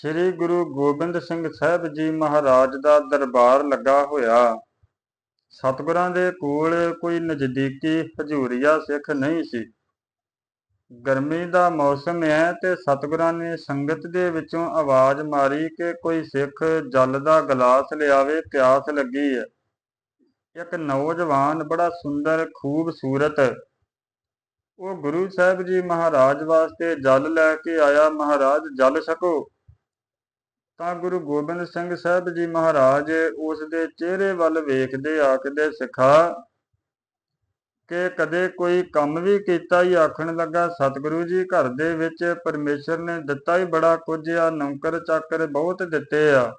ਸ੍ਰੀ ਗੁਰੂ ਗੋਬਿੰਦ ਸਿੰਘ ਸਾਹਿਬ ਜੀ ਮਹਾਰਾਜ ਦਾ ਦਰਬਾਰ ਲੱਗਾ ਹੋਇਆ। ਸਤਿਗੁਰਾਂ ਦੇ ਕੋਲ ਕੋਈ ਨਜ਼ਦੀਕੀ ਹਜੂਰੀਆ ਸਿੱਖ ਨਹੀਂ ਸੀ। ਗਰਮੀ ਦਾ ਮੌਸਮ ਹੈ ਤੇ ਸਤਿਗੁਰਾਂ ਨੇ ਸੰਗਤ ਦੇ ਵਿੱਚੋਂ ਆਵਾਜ਼ ਮਾਰੀ ਕਿ ਕੋਈ ਸਿੱਖ ਜਲ ਦਾ ਗਲਾਸ ਲਿਆਵੇ, ਪਿਆਸ ਲੱਗੀ ਹੈ। ਇੱਕ ਨੌਜਵਾਨ ਬੜਾ ਸੁੰਦਰ, ਖੂਬਸੂਰਤ, ਉਹ ਗੁਰੂ ਸਾਹਿਬ ਜੀ ਮਹਾਰਾਜ ਵਾਸਤੇ ਜਲ ਲੈ ਕੇ ਆਇਆ, ਮਹਾਰਾਜ, ਜਲ ਛਕੋ। ਤਾਂ ਗੁਰੂ ਗੋਬਿੰਦ ਸਿੰਘ ਸਾਹਿਬ ਜੀ ਮਹਾਰਾਜ ਉਸ ਦੇ ਚਿਹਰੇ ਵੱਲ ਵੇਖਦੇ ਆਖਦੇ ਸਿਖਾ ਕਿ ਕਦੇ ਕੋਈ ਕੰਮ ਵੀ ਕੀਤਾ ਹੀ ਆਖਣ ਲੱਗਾ, ਸਤਿਗੁਰੂ ਜੀ ਘਰ ਦੇ ਵਿੱਚ ਪਰਮੇਸ਼ਰ ਨੇ ਦਿੱਤਾ ਹੀ ਬੜਾ ਕੁਝ ਆ, ਨੌਕਰ ਚਾਕਰ ਬਹੁਤ ਦਿੱਤੇ ਆ।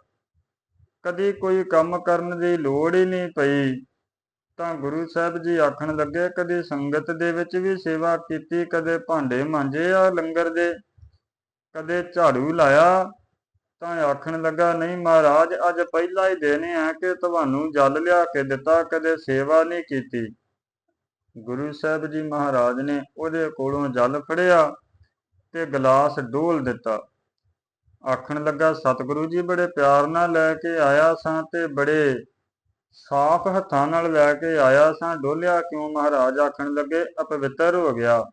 ਕਦੀ ਕੋਈ ਕੰਮ ਕਰਨ ਦੀ ਲੋੜ ਹੀ ਨਹੀਂ ਪਈ। ਤਾਂ ਗੁਰੂ ਸਾਹਿਬ ਜੀ ਆਖਣ ਲੱਗੇ, ਕਦੇ ਸੰਗਤ ਦੇ ਵਿੱਚ ਵੀ ਸੇਵਾ ਕੀਤੀ, ਕਦੇ ਭਾਂਡੇ ਮਾਂਜੇ ਆ ਲੰਗਰ ਦੇ, ਕਦੇ ਝਾੜੂ ਲਾਇਆ ਤਾਂ ਆਖਣ ਲੱਗਾ, ਨਹੀਂ ਮਹਾਰਾਜ, ਅੱਜ ਪਹਿਲਾ ਹੀ ਦਿਨ ਹੈ ਕਿ ਤੁਹਾਨੂੰ ਜਲ ਲਿਆ ਕੇ ਦਿੱਤਾ, ਕਦੇ ਸੇਵਾ ਨਹੀਂ ਕੀਤੀ। ਗੁਰੂ ਸਾਹਿਬ ਜੀ ਮਹਾਰਾਜ ਨੇ ਉਹਦੇ ਕੋਲੋਂ ਜਲ ਫੜਿਆ ਤੇ ਗਲਾਸ ਡੋਲ ਦਿੱਤਾ। ਆਖਣ ਲੱਗਾ, ਸਤਿਗੁਰੂ ਜੀ, ਬੜੇ ਪਿਆਰ ਨਾਲ ਲੈ ਕੇ ਆਇਆ ਸਾਂ ਤੇ ਬੜੇ ਸਾਫ਼ ਹੱਥਾਂ ਨਾਲ ਲੈ ਕੇ ਆਇਆ ਸਾਂ। ਡੋਲਿਆ ਕਿਉਂ ਮਹਾਰਾਜ? ਆਖਣ ਲੱਗੇ, ਅਪਵਿੱਤਰ ਹੋ ਗਿਆ।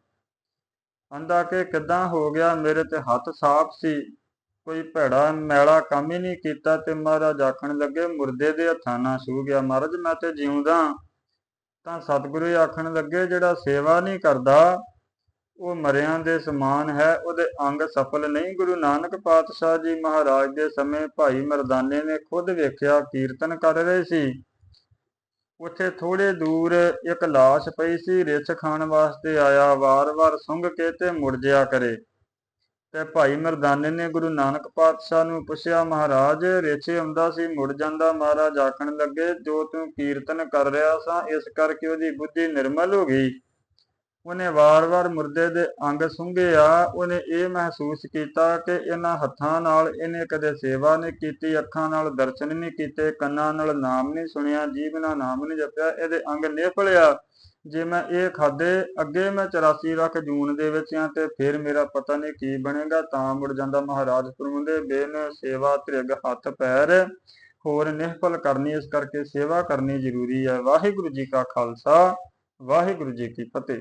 ਅੰਦਾ ਕਿ, ਕਿਦਾਂ ਹੋ ਗਿਆ? ਮੇਰੇ ਤੇ ਹੱਥ ਸਾਫ਼ ਸੀ। ਕੋਈ ਭੈੜਾ ਮੈਲਾ ਕੰਮ ਹੀ ਨਹੀਂ ਕੀਤਾ ਤੇ ਮਹਾਰਾਜ ਆਖਣ ਲੱਗੇ, ਮੁਰਦੇ ਦੇ ਹੱਥਾਂ ਨਾਲ ਛੂ ਗਿਆ, ਮਹਾਰਾਜ ਮੈਂ ਤੇ ਜਿਉਂਦਾ ਤਾਂ ਸਤਿਗੁਰੂ ਆਖਣ ਲੱਗੇ, ਜਿਹੜਾ ਸੇਵਾ ਨਹੀਂ ਕਰਦਾ, ਉਹ ਮਰਿਆਂ ਦੇ ਸਮਾਨ ਹੈ, ਉਹਦੇ ਅੰਗ ਸਫਲ ਨਹੀਂ। ਗੁਰੂ ਨਾਨਕ ਪਾਤਸ਼ਾਹ ਜੀ ਮਹਾਰਾਜ ਦੇ ਸਮੇਂ ਭਾਈ ਮਰਦਾਨੇ ਨੇ ਖੁਦ ਵੇਖਿਆ, ਕੀਰਤਨ ਕਰ ਰਹੇ ਸੀ। ਉੱਥੇ ਥੋੜੇ ਦੂਰ ਇੱਕ ਲਾਸ਼ ਪਈ ਸੀ, ਰਿਛ ਖਾਣ ਵਾਸਤੇ ਆਇਆ, ਵਾਰ-ਵਾਰ ਸੁੰਘ ਕੇ ਤੇ ਮੁੜ ਜਿਆ ਕਰੇ। ਤੇ ਭਾਈ ਮਰਦਾਨੇ ਨੇ ਗੁਰੂ ਨਾਨਕ ਪਾਤਸ਼ਾਹ ਨੂੰ ਪੁੱਛਿਆ, ਮਹਾਰਾਜ, ਰੇਛੇ ਹੁੰਦਾ ਸੀ, ਮੁੜ ਜਾਂਦਾ, ਮਹਾਰਾਜ ਆਖਣ ਲੱਗੇ, ਜੋ ਤੂੰ ਕੀਰਤਨ ਕਰ ਰਿਹਾ ਸਾਂ, ਇਸ ਕਰਕੇ ਉਹਦੀ ਬੁੱਧੀ ਨਿਰਮਲ ਹੋ ਗਈ। ਉਹਨੇ ਵਾਰ-ਵਾਰ ਮੁਰਦੇ ਦੇ ਅੰਗ ਸੁੰਘੇ ਆ ਉਹਨੇ ਇਹ ਮਹਿਸੂਸ ਕੀਤਾ ਕਿ ਇਹਨਾਂ ਹੱਥਾਂ ਨਾਲ ਇਹਨੇ ਕਦੇ ਸੇਵਾ ਨਹੀਂ ਕੀਤੀ, ਅੱਖਾਂ ਨਾਲ ਦਰਸ਼ਨ ਨਹੀਂ ਕੀਤੇ, ਕੰਨਾਂ ਨਾਲ ਨਾਮ ਨਹੀਂ ਸੁਣਿਆ ਜੀਭ ਨਾਲ ਨਾਮ ਨਹੀਂ ਜਪਿਆ, ਇਹਦੇ ਅੰਗ ਨਿਫਲਿਆ ਜੇ ਮੈਂ ਇਹ ਖਾਦੇ ਅੱਗੇ ਮੈਂ 84 ਲੱਖ ਜੂਨ ਦੇ ਵਿੱਚ ਆ ਤੇ ਫਿਰ ਮੇਰਾ ਪਤਾ ਨਹੀਂ ਕੀ ਬਣੇਗਾ, ਤਾਂ ਮੁੜ ਜਾਂਦਾ ਮਹਾਰਾਜ ਫਰਮਾਉਂਦੇ, ਬੇਨ ਸੇਵਾ ਤ੍ਰਿਗ ਹੱਥ ਪੈਰ, ਹੋਰ ਨਿਹਫਲ ਕਰਨੀ, ਇਸ ਕਰਕੇ ਸੇਵਾ ਕਰਨੀ ਜ਼ਰੂਰੀ ਹੈ। ਵਾਹਿਗੁਰੂ ਜੀ ਕਾ ਖਾਲਸਾ, ਵਾਹਿਗੁਰੂ ਜੀ ਕੀ ਫਤਿਹ।